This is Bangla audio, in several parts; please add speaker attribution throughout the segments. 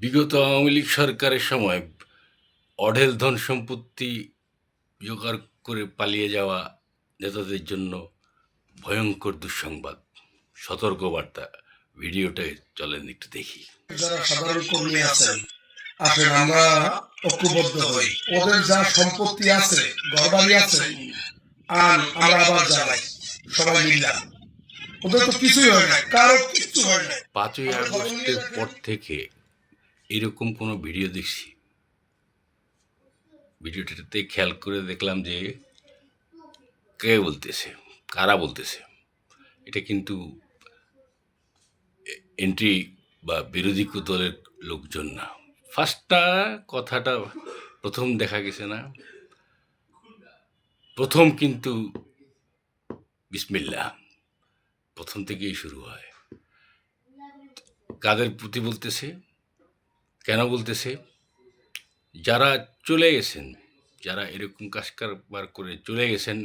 Speaker 1: বিগত আওয়ামী লীগ সরকারের সময় অঢেল ধন সম্পত্তি জোগাড় করে পালিয়ে যাওয়া নেতাদের জন্য ভয়ঙ্কর দুঃসংবাদ। সতর্কবার্তা। ভিডিওটায় চলেন একটু দেখি।
Speaker 2: যারা সাধারণ কর্মী আছেন, আসেন, আমরা ঐক্যবদ্ধ হই। ওদের যা সম্পত্তি আছে, ঘরবাড়ি আছে, আন, আমরা আবার যাই সবাই মিললাম
Speaker 1: পাঁচই আগস্টের পর থেকে এরকম কোনো ভিডিও দেখছি। ভিডিওটাতে খেয়াল করে দেখলাম যে কে বলতেছে, কারা বলতেছে। এটা কিন্তু এন্ট্রি বা বিরোধী দলের লোকজন না। ফার্স্টটা কথাটা প্রথম দেখা গেছে না। প্রথম কিন্তু বিসমিল্লা প্রথম থেকেই শুরু হয়। কাদের প্রতি বলতেছে? কেন বলতেছে? যারা চলে গেছেন, যারা এরকম কাজ কারবার করে চলে গেছেন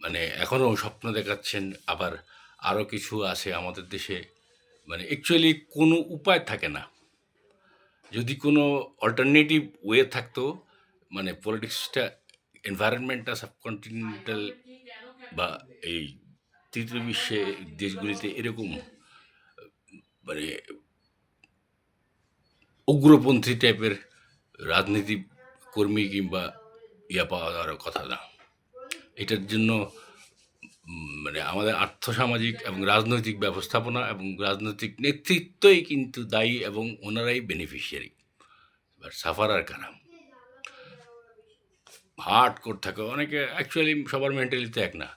Speaker 1: মানে এখনও স্বপ্ন দেখাচ্ছেন, আবার আরও কিছু আছে আমাদের দেশে মানে অ্যাকচুয়ালি কোনো উপায় থাকে না। যদি কোনো অল্টারনেটিভ ওয়ে থাকতো মানে পলিটিক্সটা এনভায়রনমেন্টটা সাবকন্টিনেন্টাল বা এই তৃতীয় বিশ্বে দেশগুলিতে এরকম মানে উগ্রপন্থী টাইপের রাজনীতি কর্মী কিংবা ইয়া পাওয়ার কথা না। এটার জন্য মানে আমাদের আর্থসামাজিক এবং রাজনৈতিক ব্যবস্থাপনা এবং রাজনৈতিক নেতৃত্বই কিন্তু দায়ী এবং ওনারাই বেনিফিশিয়ারি এবার সাফারার কারা। হার্ট কোর থাকে, অনেকে অ্যাকচুয়ালি সবার মেন্টালিতে এক না।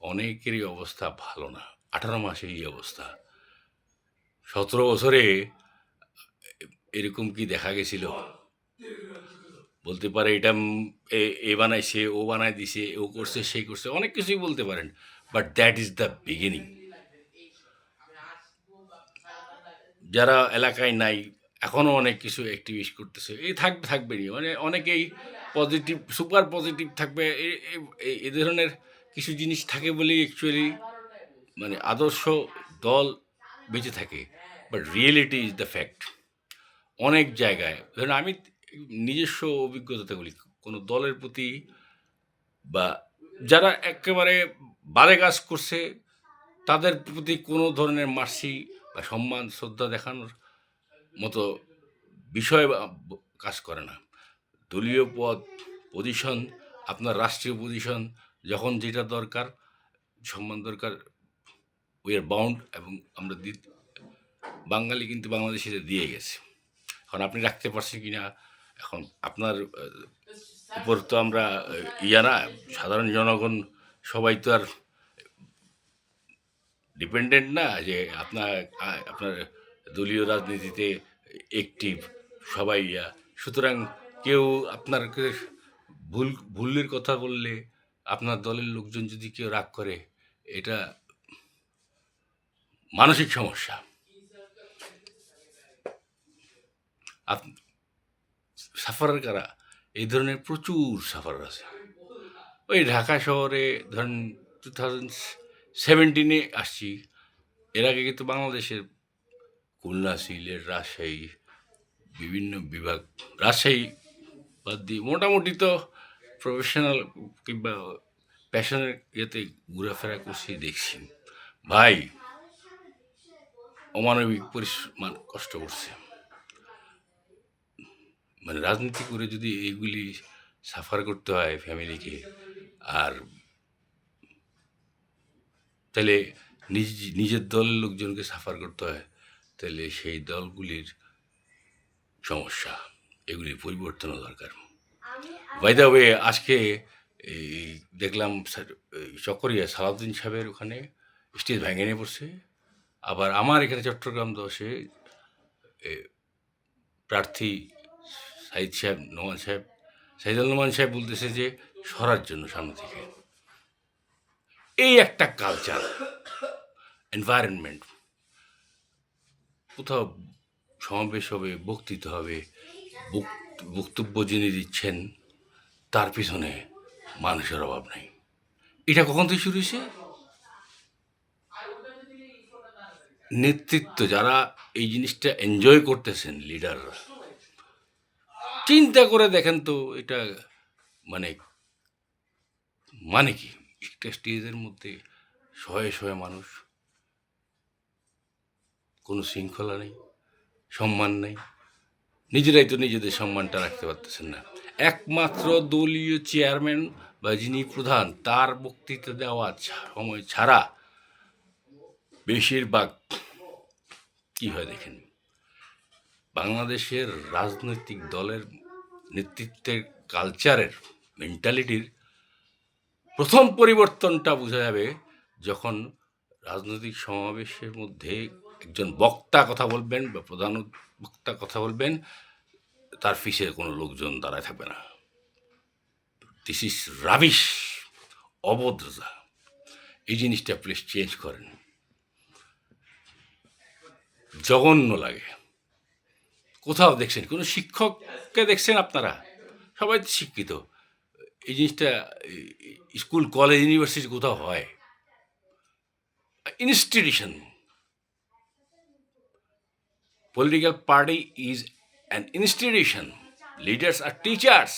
Speaker 1: অনেকেরই অবস্থা ভালো না। আঠারো মাসে এই অবস্থা। সতেরো বছরে এরকম কি দেখা গেছিল? বলতে পারে এটা এ- বানাইছে, ও বানাই দিছে, ও করছে সেই করছে, অনেক কিছুই বলতে পারেন। But that is the beginning যারা এলাকায় নাই এখনও অনেক কিছু অ্যাক্টিভিস্ট করতেছে। এই থাকবে থাকবেই। মানে অনেকেই পজিটিভ সুপার পজিটিভ থাকবে। এ ধরনের কিছু জিনিস থাকে বলেই অ্যাকচুয়ালি মানে আদর্শ দল বেঁচে থাকে but reality is the fact অনেক জায়গায়, ধরুন আমি নিজস্ব অভিজ্ঞতাতে বলি, কোনো দলের প্রতি বা যারা একেবারে বাজে কাজ করছে, তাদের প্রতি কোনো ধরনের মার্সি বা সম্মান, শ্রদ্ধা দেখানোর মতো বিষয় কাজ করে না। দলীয় পদ পজিশন আপনার রাষ্ট্রীয় পজিশন যখন যেটা দরকার, সম্মান দরকার উই আর বাউন্ড এবং আমরা দি- বাঙালি কিন্তু বাংলাদেশিরা দিয়ে গেছে। এখন আপনি রাখতে পারছেন কি না এখন আপনার উপর তো আমরা ইয়া না, সাধারণ জনগণ সবাই তো আর ডিপেন্ডেন্ট না যে আপনার আপনার দলীয় রাজনীতিতে একটিভ সবাই ইয়া সুতরাং কেউ আপনার ভুল, ভুলের কথা বললে আপনার দলের লোকজন যদি কেউ রাগ করে, এটা মানসিক সমস্যা। সাফারার কারা? এই ধরনের প্রচুর সাফার আছে। ওই ঢাকা শহরে ধরেন টু থাউজেন্ড সেভেন্টিনে আসছি। এর আগে কিন্তু বাংলাদেশের খুলনা, সিলেট, রাজশাহী, বিভিন্ন বিভাগ, রাজশাহী বাদ দিয়ে মোটামুটি তো প্রফেশনাল কিংবা প্যাশনের ইয়েতে ঘোরাফেরা করছি, দেখছি। ভাই, অমানবিক পরিশ্রম কষ্ট করছে। মানে রাজনীতি করে যদি এইগুলি সাফার করতে হয় ফ্যামিলিকে আর তাহলে নিজ, নিজের দলের লোকজনকে সাফার করতে হয়, তাহলে সেই দলগুলির সমস্যা এগুলি পরিবর্তন দরকার। বাই দ্য ওয়ে আজকে এই দেখলাম চকরিয়া সালাউদ্দিন সাহেবের ওখানে স্টেজ ভেঙে নিয়ে পড়ছে। আবার আমার এখানে চট্টগ্রাম দশে প্রার্থী সাইদ সাহেব, নোমান সাহেব, সাইদুল নোমান সাহেব বলতেছে যে সরার জন্য সামনে থেকে। এই একটা কালচার এনভায়রনমেন্ট কোথাও সমাবেশ হবে, বক্তৃতা হবে বক- বক্তব্য যিনি দিচ্ছেন তার পিছনে মানুষের অভাব নেই। এটা কখন থেকে শুরু হয়েছে? নেতৃত্ব, যারা এই জিনিসটা এনজয় করতেছেন লিডাররা চিন্তা করে দেখেন তো, এটা মানে মানে কি? একটা স্টেজের মধ্যে শয়ে শয়ে মানুষ, কোনো শৃঙ্খলা নেই, সম্মান নেই। নিজেরাই তো নিজেদের সম্মানটা রাখতে পারতেছেন না। একমাত্র দলীয় চেয়ারম্যান বা যিনি প্রধান, তার বক্তৃতা দেওয়া সময় ছাড়া বেশিরভাগ, কি হয় দেখেন, বাংলাদেশের রাজনৈতিক দলের নেতৃত্বের কালচারের মেন্টালিটির প্রথম পরিবর্তনটা বোঝা যাবে যখন রাজনৈতিক সমাবেশের মধ্যে একজন বক্তা কথা বলবেন বা প্রধান বক্তা কথা বলবেন তার পিছে কোনো লোকজন দাঁড়ায় থাকবে না। দিস ইজ রাবিশ অভদ্রতা এই জিনিসটা প্লিজ চেঞ্জ করেন। জঘন্য লাগে। কোথাও দেখছেন, কোনো শিক্ষককে দেখছেন আপনারা? সবাই শিক্ষিত। এই জিনিসটা স্কুল, কলেজ, ইউনিভার্সিটি কোথাও হয়? Institution political party is an institution. Leaders are teachers.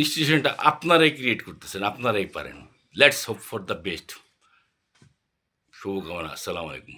Speaker 1: ইনস্টিটিউশনটা আপনারাই ক্রিয়েট করতেছেন, আপনারাই পারেন। Let's hope for the best শুভকামনা, আসসালামু আলাইকুম।